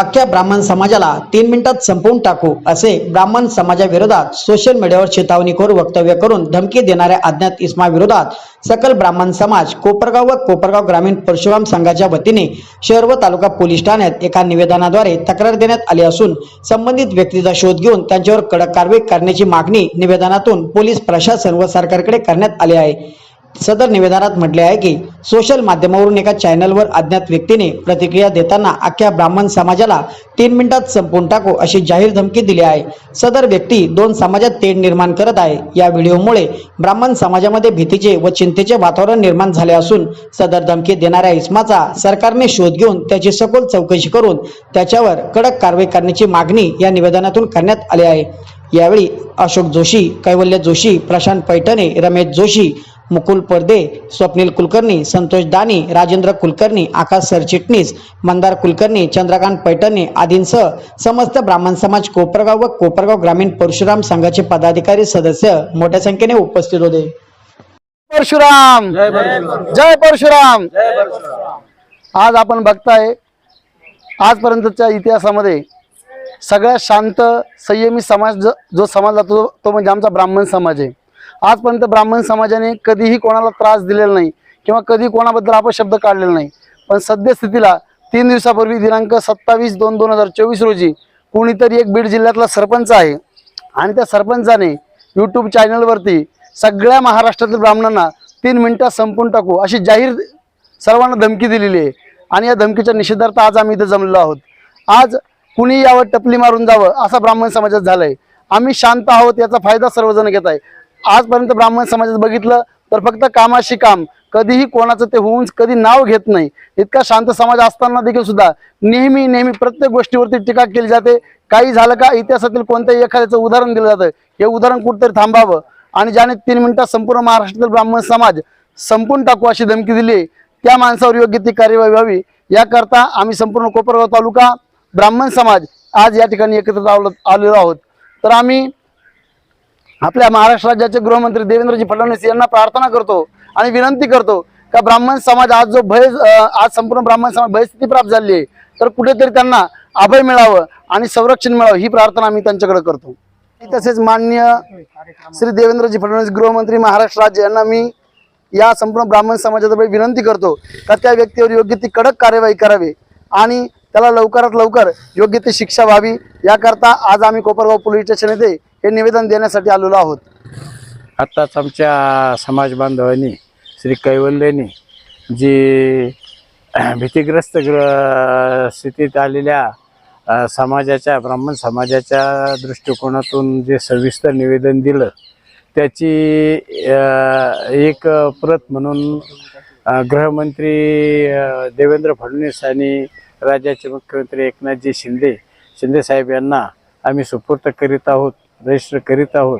अख्ख्या ब्राह्मण समाजाला तीन मिनिटात संपवून टाकू असे ब्राह्मण समाजाविरोधात सोशल मीडियावर चेतावणीखोर वक्तव्य करून धमकी देणाऱ्या अज्ञात इस्मा विरोधात सकल ब्राह्मण समाज कोपरगाव व कोपरगाव ग्रामीण परशुराम संघाच्या वतीने शहर व तालुका पोलीस ठाण्यात एका निवेदनाद्वारे तक्रार देण्यात आली असून संबंधित व्यक्तीचा शोध घेऊन त्यांच्यावर कडक कारवाई करण्याची मागणी निवेदनातून पोलीस प्रशासन व सरकारकडे करण्यात आली आहे. सदर निवेदनात म्हटले आहे की सोशल माध्यमावरून एका चॅनलवर अज्ञात व्यक्तीने प्रतिक्रिया देताना अख्ख्या ब्राह्मण समाजाला तीन मिनिटात संपवून टाकू अशी जाहीर धमकी दिली आहे. सदर व्यक्ती दोन समाजात तेढ निर्माण करत आहे. या व्हिडिओमुळे ब्राह्मण समाजामध्ये भीतीचे व चिंतेचे वातावरण निर्माण झाले असून सदर धमकी देणाऱ्या इस्माचा सरकारने शोध घेऊन त्याची सखोल चौकशी करून त्याच्यावर कडक कारवाई करण्याची मागणी या निवेदनातून करण्यात आली आहे. यावेळी अशोक जोशी कैवल्य जोशी प्रशांत पैठणे रमेश जोशी मुकुल परदे स्वप्नील कुलकर्णी संतोष दानी राजेंद्र कुलकर्णी आकाश सरचिटणीस मंदार कुलकर्णी चंद्रकांत पैठणे आदींसह समस्त ब्राह्मण समाज कोपरगाव व कोपरगाव ग्रामीण परशुराम संघाचे पदाधिकारी सदस्य मोठ्या संख्येने उपस्थित होते. परशुराम! जय परशुराम. आज आपण बघताय आजपर्यंतच्या इतिहासामध्ये सगळ्यात शांत संयमी समाज ज- समाज जातो तो म्हणजे आमचा ब्राह्मण समाज आहे. आजपर्यंत ब्राह्मण समाजाने कधीही कोणाला त्रास दिलेला नाही किंवा कधी कोणाबद्दल अपशब्द काढलेला नाही. पण सद्यस्थितीला तीन दिवसापूर्वी दिनांक सत्तावीस दोन दोन हजार चोवीस रोजी कोणीतरी एक बीड जिल्ह्यातला सरपंच आहे. आणि त्या सरपंचाने यूट्यूब चॅनलवरती सगळ्या महाराष्ट्रातील ब्राह्मणांना तीन मिनिटात संपून टाकू अशी जाहीर सर्वांना धमकी दिलेली आहे. आणि या धमकीच्या निषेधार्थ आज आम्ही इथे जमलो आहोत. आज कुणी यावर टपली मारून जावं असा ब्राह्मण समाजात झालाय. आम्ही शांत आहोत याचा फायदा सर्वजण घेत आहे. आजपर्यंत ब्राह्मण समाजात बघितलं तर फक्त कामाशी काम कधीही कोणाचं ते होऊन कधी नाव घेत नाही. इतका शांत समाज असताना देखील सुद्धा नेहमी नेहमी प्रत्येक गोष्टीवरती टीका केली जाते. काही झालं का इतिहासातील कोणत्याही एखाद्याचं उदाहरण दिलं जातं. हे उदाहरण कुठेतरी थांबावं. आणि ज्याने तीन मिनिटात संपूर्ण महाराष्ट्रातील ब्राह्मण समाज संपून टाकू अशी धमकी दिली त्या माणसावर योग्य ती कार्यवाही व्हावी. याकरता आम्ही संपूर्ण कोपरगाव तालुका ब्राह्मण समाज आज या ठिकाणी एकत्रित आलो आलेलो आहोत. तर आम्ही आपल्या महाराष्ट्र राज्याचे गृहमंत्री देवेंद्रजी फडणवीस यांना प्रार्थना करतो आणि विनंती करतो का ब्राह्मण समाज आज जो भय आज संपूर्ण ब्राह्मण समाज भयस्थिती प्राप्त झाली आहे तर कुठेतरी त्यांना अभय मिळावं आणि संरक्षण मिळावं ही प्रार्थना आम्ही त्यांच्याकडे करतो. तसेच मान्य श्री देवेंद्रजी फडणवीस गृहमंत्री महाराष्ट्र राज्य यांना मी या संपूर्ण ब्राह्मण समाजातर्फे विनंती करतो का त्या व्यक्तीवर योग्य ती कडक कार्यवाही करावी आणि त्याला लवकरात लवकर योग्य ती शिक्षा व्हावी. याकरता आज आम्ही कोपरगाव पोलीस स्टेशन येथे हे निवेदन देण्यासाठी आलेलो आहोत. आत्ताच आमच्या समाज बांधवांनी श्री कैवल्यनी जी भीतीग्रस्त ग्र स्थितीत आलेल्या समाजाच्या ब्राह्मण समाजाच्या दृष्टिकोनातून जे सविस्तर निवेदन दिलं त्याची एक प्रत म्हणून गृहमंत्री देवेंद्र फडणवीस आणि राज्याचे मुख्यमंत्री एकनाथजी शिंदे शिंदेसाहेब यांना आम्ही सुपूर्त करीत आहोत. रजिस्टर करीत आहोत.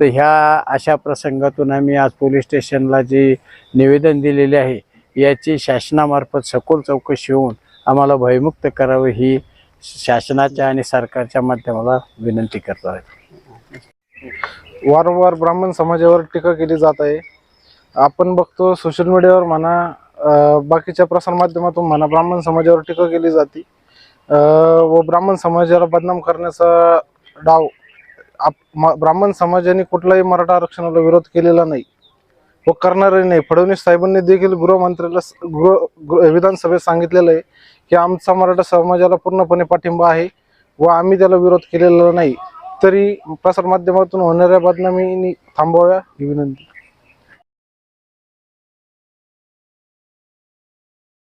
तर ह्या अशा प्रसंगातून आम्ही आज पोलीस स्टेशनला जे निवेदन दिलेले आहे याची शासनामार्फत सखोल चौकशी होऊन आम्हाला भयमुक्त करावं ही शासनाच्या आणि सरकारच्या माध्यमाला विनंती करतो आहे. वारंवार ब्राह्मण समाजावर टीका केली जात आहे. आपण बघतो सोशल मीडियावर म्हणा बाकीच्या प्रसारमाध्यमातून म्हणा ब्राह्मण समाजावर टीका केली जाते. व ब्राह्मण समाजाला बदनाम करण्याचा डाव आप म- ब्राह्मण समाजाने कुठलाही मराठा आरक्षणाला विरोध केलेला नाही. व करणारही नाही. फडणवीस साहेबांनी देखील गृहमंत्र्याला स- गृह गृह- विधानसभेत सांगितलेलं आहे की आमचा मराठा समाजाला पूर्णपणे पाठिंबा आहे व आम्ही त्याला विरोध केलेला नाही. तरी प्रसारमाध्यमातून होणाऱ्या बदनामीनी थांबवाव्या ही विनंती.